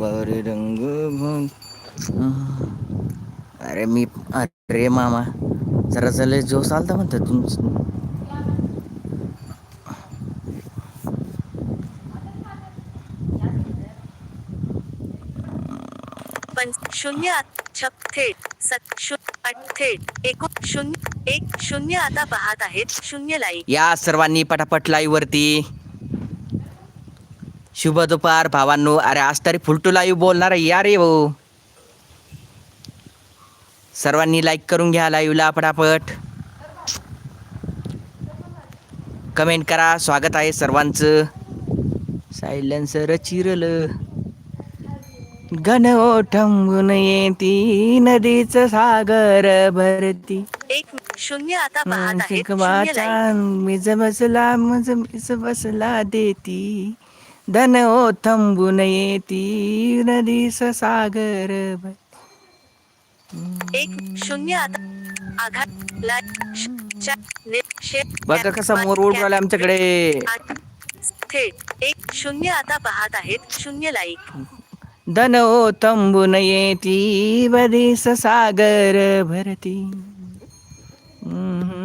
बरे रंग. अरे मी अरे मामा जरा चले जोस आलता म्हणतात तुमच. पण शून्य आत छप थेट सत शून्य आठ थेट एकूण शून्य एक शून्य आता पाहत आहेत शून्य लाईक या सर्वांनी पटापट लाईव्ह वरती. शुभ दुपार भावांनो. अरे आज तरी फुल टू लाईव्ह बोलणार आहे या रे भाऊ. सर्वांनी लाईक करून घ्या लाईव्हला पटापट. कमेंट करा. स्वागत आहे सर्वांचं. सायलेन्सर चिरलं. घन ओठंबून येती नदीचं सागर भरती. एक शून्य आता पाहत मानसिक शून्य लाईक मिज बसला मज मिज बसला देती. धन ओ थांबून येती नदीस सागर एक शून्य आता आघात बघा कसा मोर उडू राहिला आमच्याकडे? थेट एक शून्य आता पाहत आहेत शून्य लाईक धन ओ थांबून येती बदीस सागर भरती। हम्म.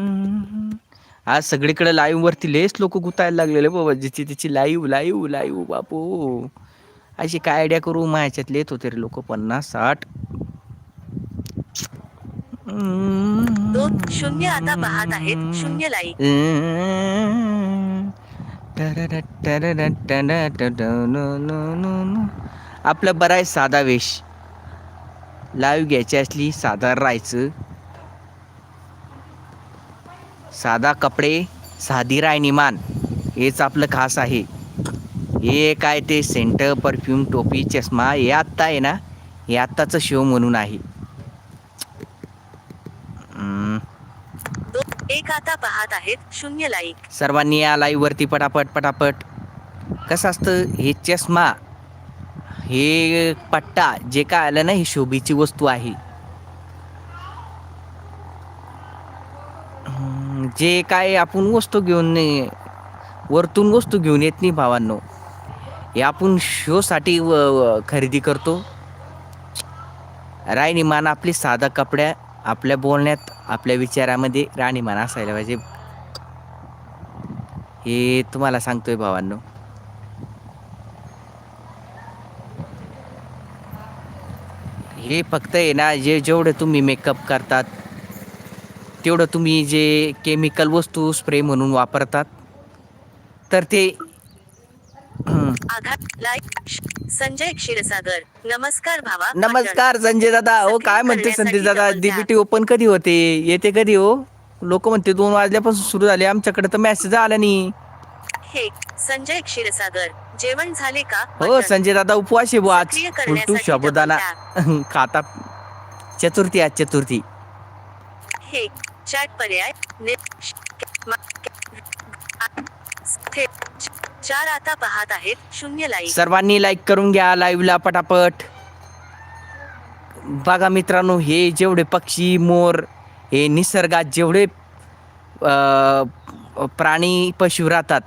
आज सगळीकडे लाईव्ह वरती लेस लोक गुतायला लागलेले बाबा. जिची तिची लाईव्ह लाईव्ह लाईव्ह बापू. अशी काय आयडिया करू? माझ्यात लेत होते रे लोक. पन्नास साठ. दोन शून्य आता पाहत आहेत. शून्य लाईक आपलं बरं आहे साधा वेश. लाईव्ह घ्यायची असली साधा राहायचं. साधा कपडे साधी रायनिमान हेच आपलं खास आहे. हे काय ते सेंटर परफ्यूम टोपी चष्मा हे आत्ता आहे ना? हे आत्ताचं शो म्हणून आहे. एक आता पाहत आहेत शून्य लाईक सर्वांनी या लाईव्ह वरती पटापट पटापट. कसं असतं हे चष्मा हे पट्टा जे काय आलं ना ही शोभेची वस्तू आहे. जे काय आपण वस्तू घेऊन नाही- वरतून वस्तू घेऊन येत नाही भावांनो. हे आपण शोसाठी व- खरेदी करतो. राहणीमान आपली साधा कपड्या आपल्या बोलण्यात आपल्या विचारामध्ये राणीमान असायला पाहिजे. हे तुम्हाला सांगतोय भावांनो. हे फक्त आहे ना जे जेवढे तुम्ही मेकअप करतात तेवढं तुम्ही जे केमिकल वस्तू स्प्रे म्हणून वापरतात तर ते. आघात लाईक श- संजय क्षीरसागर. नमस्कार भावा नमस्कार संजय दादा. हो काय म्हणते संजय दादा? डीबीटी ओपन कधी होते? येते कधी हो? लोक म्हणते दोन वाजल्यापासून सुरू झाले. आमच्याकडे तर मेसेज आला नाही. हे संजय क्षीरसागर. जेवण झाले का? हो. संजय दादा उपवास आहे बुवा आज. करण्यासाठी शाबुदाना खाता. चतुर्थी आज चतुर्थी. हे चॅट पर्याय चार आता पाहत आहेत. शून्य लाईक सर्वांनी लाईक करून घ्या लाईव्हला पटापट. बघा मित्रांनो हे जेवढे पक्षी मोर हे निसर्गात जेवढे प्राणी पशु राहतात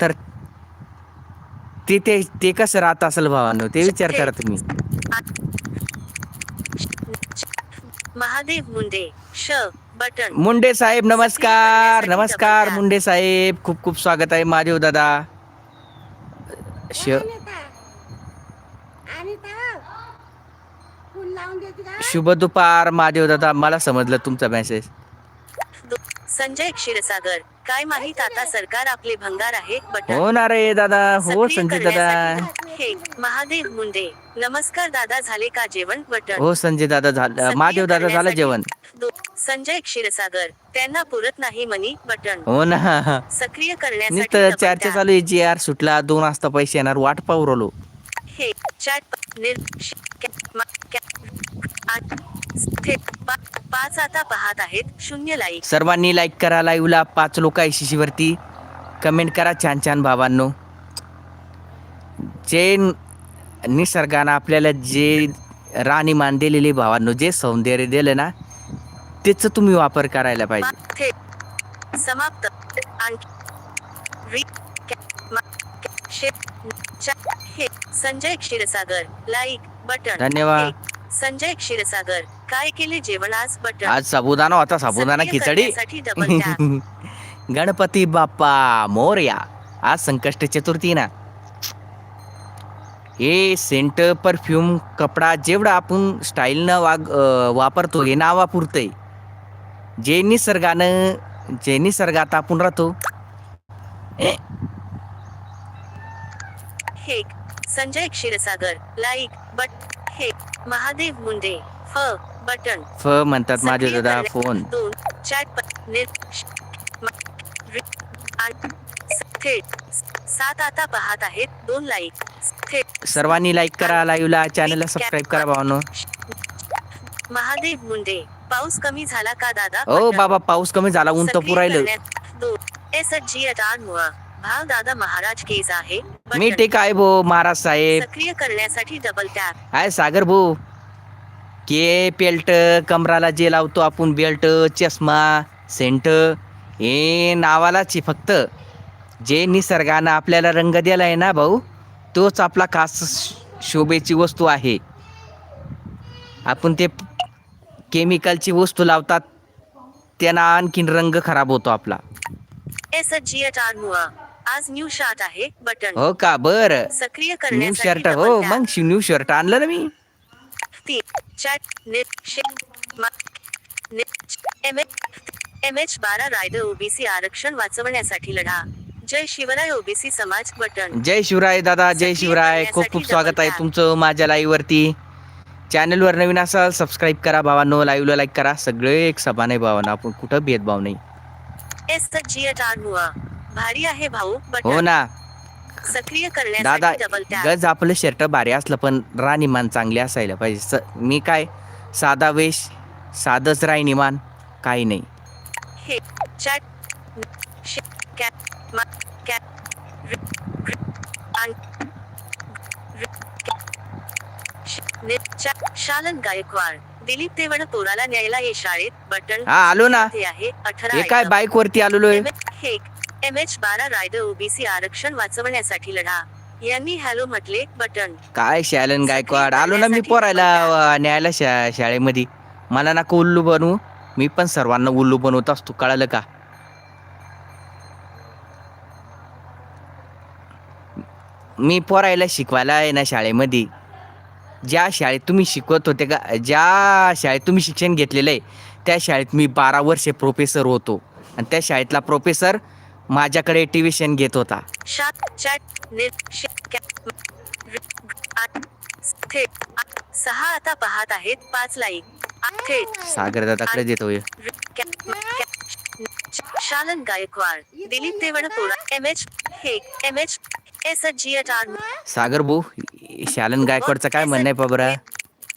तर ते ते ते कसं राहत असेल भावानो? ते विचार करा तुम्ही. महादेव मुंडे श बटन. मुंडे साहेब नमस्कार नमस्कार मुंडे साहेब. खूप खूप स्वागत आहे महादेव दादा. श शुभ दुपार महादेव दादा. मला समजलं तुमचा मेसेज संजय क्षीरसागर. काय माहीत आता सरकार आपले भंगार आहे बटन हो ना रे दादा. हो संजय दादा. हे महादेव मुंडे. नमस्कार दादा झाले का जेवण बटन हो संजय दादा झालं महादेव दादा झालं जेवण. दो- संजय क्षीरसागर. त्यांना पुरत नाही मनी बटन. हो ना. सक्रिय करण्यासाठी नुसतं चर्चा टॅप. चालू आहे जी आर सुटला दोन वाजता पैसे येणार वाट पाहू राहिलो. हे चॅट निर श- कॅ- मा- कॅ- आठ थेट पा- पाच आता पाहत आहेत. शून्य लाईक सर्वांनी लाईक करा लाईव्हला पाच लोक आहे वरती. कमेंट करा छान छान भावांनो जे निसर्गानं आपल्याला जे राणीमान दिलेले भावांनो जे सौंदर्य दिलं ना त्याचं तुम्ही वापर करायला पाहिजे. समाप्त. संजय क्षीरसागर. लाईक बटन धन्यवाद. संजय क्षीरसागर. काय केले जेवण आज आज साबुदाणा होता साबुदाणा सक्रिय खिचडी. करण्यासाठी. गणपती बाप्पा मोरया. आज संकष्ट चतुर्थी ना हे सेंट परफ्यूम कपडा जेवढा आपण स्टाईलनं वाग अं, वापरतो हे नावापुरतंय. जे निसर्गानं जे निसर्गात आपण राहतो. संजय क्षीरसागर. लाईक बट हे महादेव मुंडे फ बटन. फ म्हणतात माझे दादा फोन. दोन चॅट थेट. सात आता पाहत आहेत दोन लाईक. थेट. सर्वांनी लाईक करा लाईव्हला चॅनलला सबस्क्राईब करा भावानो. महादेव मुंडे पाऊस कमी झाला का दादा? ओ. बाबा पाऊस कमी झाला ऊन तर पुरायलं. दोन. एस. जी. भाव दादा महाराज केस आहे. मी. ठीक आहे भो महाराज साहेब. सक्रिय करण्यासाठी डबल टॅप आहे सागर भाऊ. के बेल्ट कमराला जे लावतो आपण बेल्ट चष्मा सेंट हे नावालाच आहे फक्त. जे निसर्गानं आपल्याला रंग दिला आहे ना भाऊ तोच आपला खास शोभेची वस्तू आहे. आपण ते केमिकलची वस्तू लावतात त्यांना आणखीन रंग खराब होतो आपला. आज न्यू शॉट आहे बटन हो का? बर. सक्रिय न्यू करण्यासाठी शर्ट हो double tap. मग न्यू शर्ट आणलं ना मी. चॅट एम एच बारा रायडर ओबीसी आरक्षण वाचवण्यासाठी लढा. जय शिवराय ओबीसी समाज बटन. जय शिवराय दादा जय सक्रिय शिवराय. खूप करण्यासाठी खूप स्वागत आहे double tap. तुमचं माझ्या लाईव्ह वरती. चॅनलवर नवीन असाल सबस्क्राईब करा भावांनो. लाईव्हला लाईक करा. सगळे एक समान आहे भावांनो. आपण कुठं भेदभाव नाही. एस जी मुळा भारी आहे भाऊ हो ना. सक्रिय दादा गज आपलं शर्ट भारी असलं पण राणीमान चांगले असायला पाहिजे. मी काय साधा वेश साधच राणीमान काही नाही. हे शालन गायकवाड दिलीप देवण तोराला न्यायला ये शाळेत बटन हा, आलो ना. हे हे काय. बाईक वरती आलेलो आहे? एम- एच बारा रायडर ओबीसी आरक्षण वाचवण्यासाठी लढा. यांनी हॅलो म्हटले बटन. काय शालन गायकवाड? आलो ना मी पोरायला अं, न्यायला शा शाळेमध्ये. मला नको उल्लू बनवू. मी पण सर्वांना उल्लू बनवत असतो कळालं का? मी पोरायला शिकवायला आहे ना शाळेमध्ये. ज्या शाळेत तुम्ही शिकवत होते का ज्या शाळेत तुम्ही शिक्षण घेतलेलं आहे त्या शाळेत मी बारा वर्षे प्रोफेसर होतो. आणि त्या शाळेतला प्रोफेसर माझ्याकडे ट्युशन घेत होता. सहा आता पाहत आहेत पाच लाईक थेट सागर दादाकडे देतोय श- शालन गायकवाड दिलीप देवण तोरा एम एच हे M H S G H R Sagar भाऊ शालन गायकवाडचं काय म्हणणं आहे बाबरा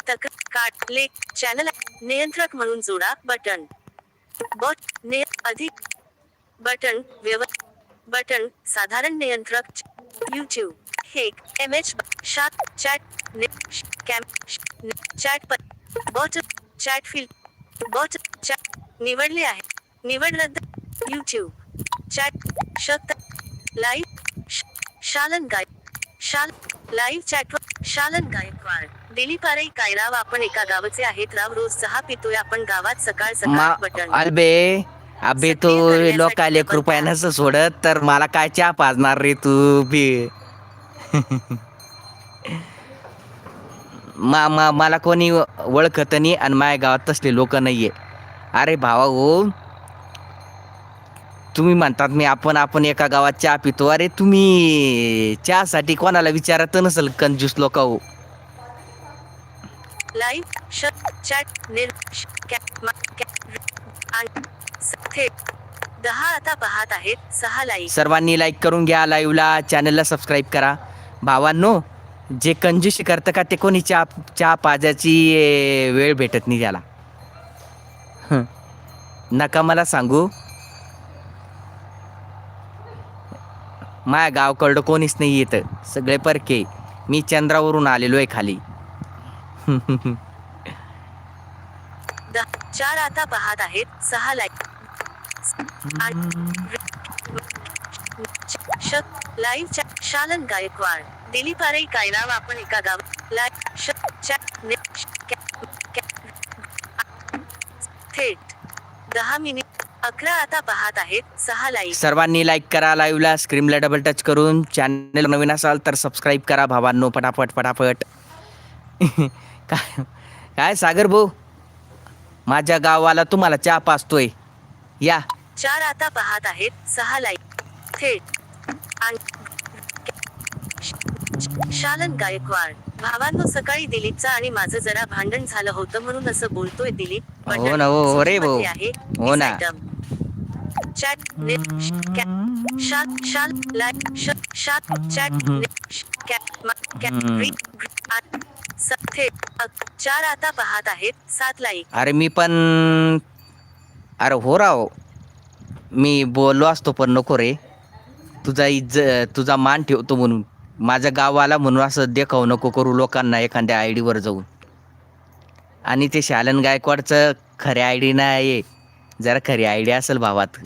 तक काट लेख चॅनल नियंत्रक म्हणून जोडा बटन. बॉट ने अधिक बटन व्यव बटन साधारण नियंत्रक यूट्यूब हे एम एच शात चॅट ने cam chat bot chat field bot chat निवडले आहे. निवड रद्द यूट्यूब चॅट शक्त लाईव्ह शालन गाय शाल लाईव्ह चॅट शालन गायकवाड. दिलीप आरई काय राव आपण एका गावचे आहेत. राव रोज चहा पितोय. आपण गावात सकाळ सकाळ बटन अल्बे अबे तो लोकाले double कृपया. नसं सोडत तर मला काय चहा पाजणार रे तू बी? मा मा मला कोणी ओळखत नाही आणि माझ्या गावात तसले लोक नाहीये. अरे भावा हो. तुम्ही म्हणतात मी आपण आपण एका गावात चहा पितो. अरे तुम्ही चहासाठी कोणाला विचारत नसेल कंजूस लोक हो? लाईव्ह चॅट कॅ- मा- कॅ- आण- दहा आता पाहत आहेत सहा लाईक सर्वांनी लाईक करून घ्या लाईव्हला चॅनलला सबस्क्राईब करा. भावांनो जे कंजूशी करतं का ते कोणी चहा चहा पाजाची ए, वेळ भेटत नाही त्याला. नका मला सांगू. माया गावकडं कोणीच नाही येतं. सगळे परके. मी चंद्रावरून आलेलो आहे खाली. द चार आता पाहत आहेत सहा लाईक लाईव्ह शालन गायकवाड दिलीप आरे काय नाव आपण एका गाव थेट दहा मिनिट अकरा आता पाहत आहेत सहा लाईक सर्वांनी लाईक करा लाईव्हला स्क्रीनला डबल टच करून चॅनल नवीन असाल तर सबस्क्राईब करा भावांनो पटापट पटापट. काय काय सागर भाऊ? माझ्या गावाला तुम्हाला चहा पाचतोय या. चार आता पाहत आहेत सहा लाईक थेट. शालन गायकवाड भावांनो सकाळी दिलीपचा आणि माझं जरा भांडण झालं होतं म्हणून असं बोलतोय दिलीप. हो ना, हो, हो रे भाऊ. हो ना. चॅट ने श- कॅ- शाल शाल लाईक श शाल चॅट चार आता पाहत आहेत सात लाईक अरे मी पण अरे हो राव. मी बोललो असतो पण नको रे. तुझा इज्ज तुझा मान ठेवतो म्हणून. माझ्या गावाला म्हणून असं देखाव नको करू लोकांना एखाद्या आय डीवर जाऊन. आणि ते शालन गायकवाडचं खऱ्या आय डी नाही जरा खरी आय डी असेल भावात.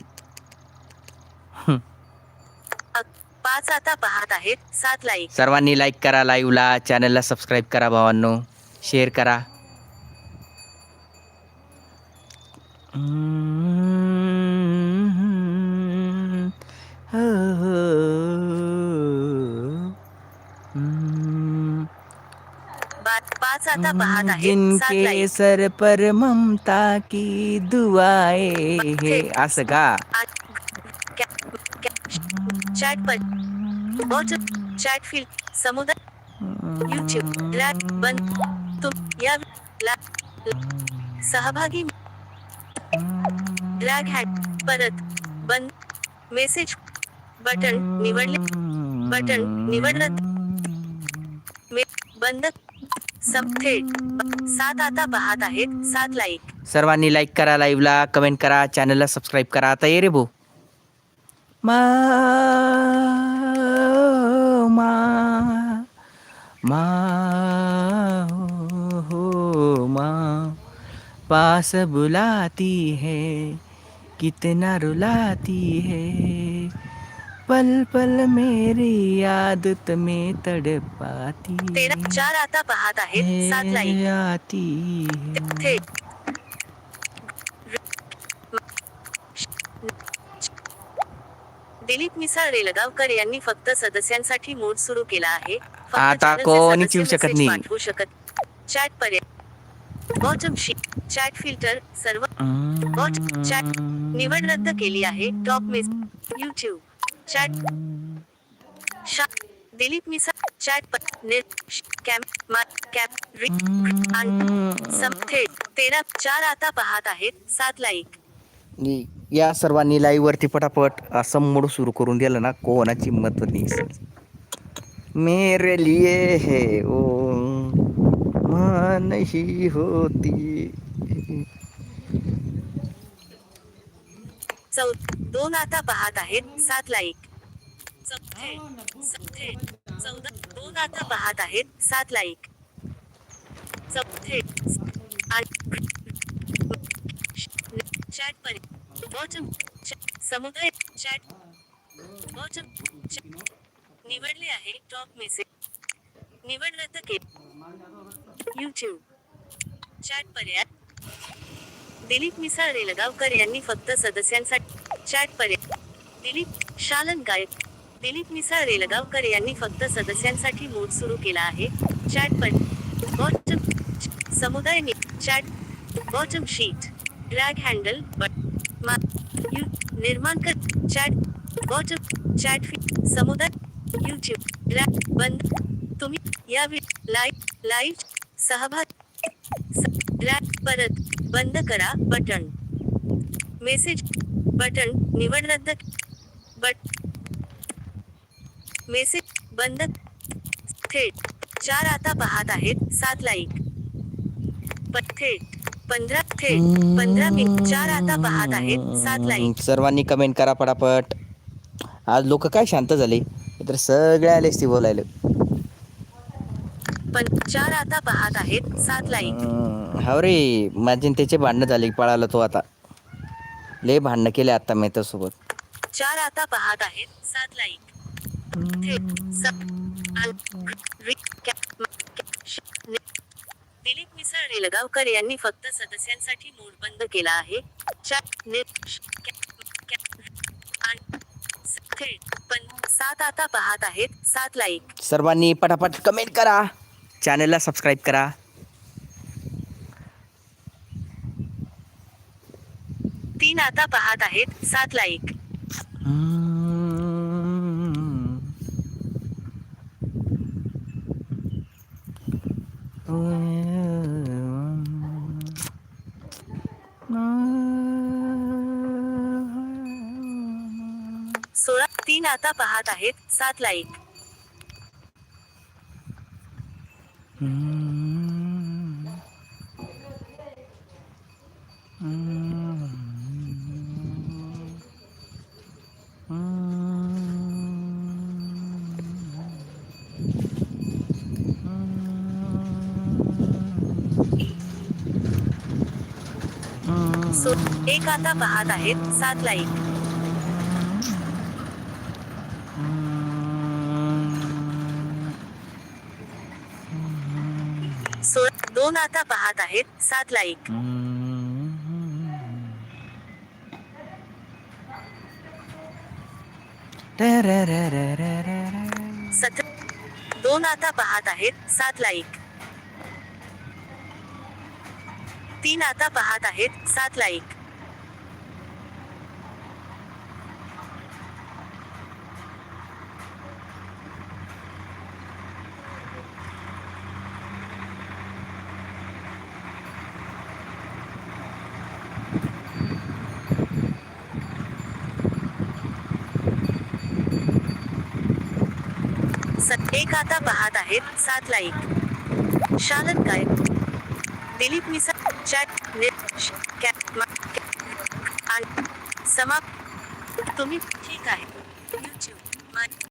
पाच आता पाहत आहेत. सात लाईक सर्वांनी लाईक करा लाईव्हला चॅनलला सबस्क्राईब करा भावांनो. शेअर करा. आता पाहत जिनके सर पर ममता की दुआए हे असं का? चॅट बॉटम चॅट फील्ड समुदाय. युट्यूब लॅब बंद. तुम या सहभागी. ड्रॅग हॅड परत बंद. मेसेज बटन निवडले. बटन निवडलं. बंद. सब थेट सात आता पाहत आहेत सात लाईक सर्वांनी लाईक करा लाईव्हला कमेंट करा चॅनलला सबस्क्राईब करा आता ये रे भाऊ मा मा मा हो मा। पास बुलाती है कितना रुलाती है। पल पल मेरी आदत में तड़पाती तेरा चार आता पाहत आहेत सात लाईक आती थेट दिलीप मिसाळ रेलगावकर यांनी फक्त सदस्यांसाठी मोड सुरू केला आहे. फक्त आता कोणीच सदस्य येऊ शकत नाही. पाठवू शकत चॅट पर्याय बॉटम शीट चॅट फिल्टर सर्व बॉट चॅट निवड रद्द केली आहे. टॉप मेस युट्यूब चॅट शा दिलीप मिसा चॅट प- नेट श- कॅम मा कॅप रि आणि तेरा चार आता पाहत आहेत. सात लाईक या सर्वांनी लाईव्ह वरती पटापट असं मोड सुरू करून दिलं ना कोणाची मत नाही मेरे लिए है ओ मन ही होती. चौ दोन आता पाहत आहेत सात लाईक चौथे चौदा, दोन आता पाहत आहेत सात लाईक चौथे चॅट पर बॉटम समुदाय चॅट बॉटम निवडले आहे टॉप मेसेज निवड रद्द केली युट्यूब चॅट पर्याय. दिलीप मिसाळ रेलगावकर यांनी फक्त सदस्यांसाठी चॅट पर्याय दिलीप शालन गायक दिलीप मिसाळ रेलगावकर यांनी फक्त सदस्यांसाठी मोड सुरू केला आहे. चॅट पर बॉटम समुदाय chat bottom sheet drag handle but मा- यू निर्माण कर चॅट बॉटम चॅट फी समुदाय युट्यूब ड्रॅग बंद तुम्ही या लाईव्ह लाईव्ह सहभाग ड्रॅग परत बंद करा बटन. मेसेज बटन निवड रद्द बट मेसेज बंद थेट. चार आता पाहत आहेत सात लाईक थेट. पंधरा थेट. पंधरा मिनिट. चार आता पाहत आहेत सात लाईक सर्वांनी कमेंट करा पटापट. आज लोक काय शांत झाले? तर सगळ्या आले बोलायला. पण चार आता पाहत आहेत सात लाईक हाव रे माझे न त्याचे भांडणं झाले पळाला तो आता. लय भांडणं केले आता मी सोबत चार आता पाहत आहेत सात लाईक थेट स- आल- रि- कॅ- म- कॅ- श- नि- दिलीप मिसळ रेलगावकर यांनी फक्त सदस्यांसाठी मोड बंद केला आहे. चार नि- श- कॅ- कॅ- आण- स- थेट पण सात आता पाहत आहेत सात लाईक सर्वांनी पटापट कमेंट करा. चॅनलला सबस्क्राईब करा. तीन आता पाहत आहेत सात लाईक सोळा तीन आता पाहत आहेत सात लाईक एक आता पाहत आहेत सात लाईक दोन आता पाहत आहेत सात लाईक दोन आता पाहत आहेत सात लाईक तीन आता पाहत आहेत सात लाईक एक. आता पाहत आहेत सात लाईक शालन काय? दिलीप मिसा चॅट नेट श- कॅ- मा- समाप्त. तुम्ही ठीक आहे.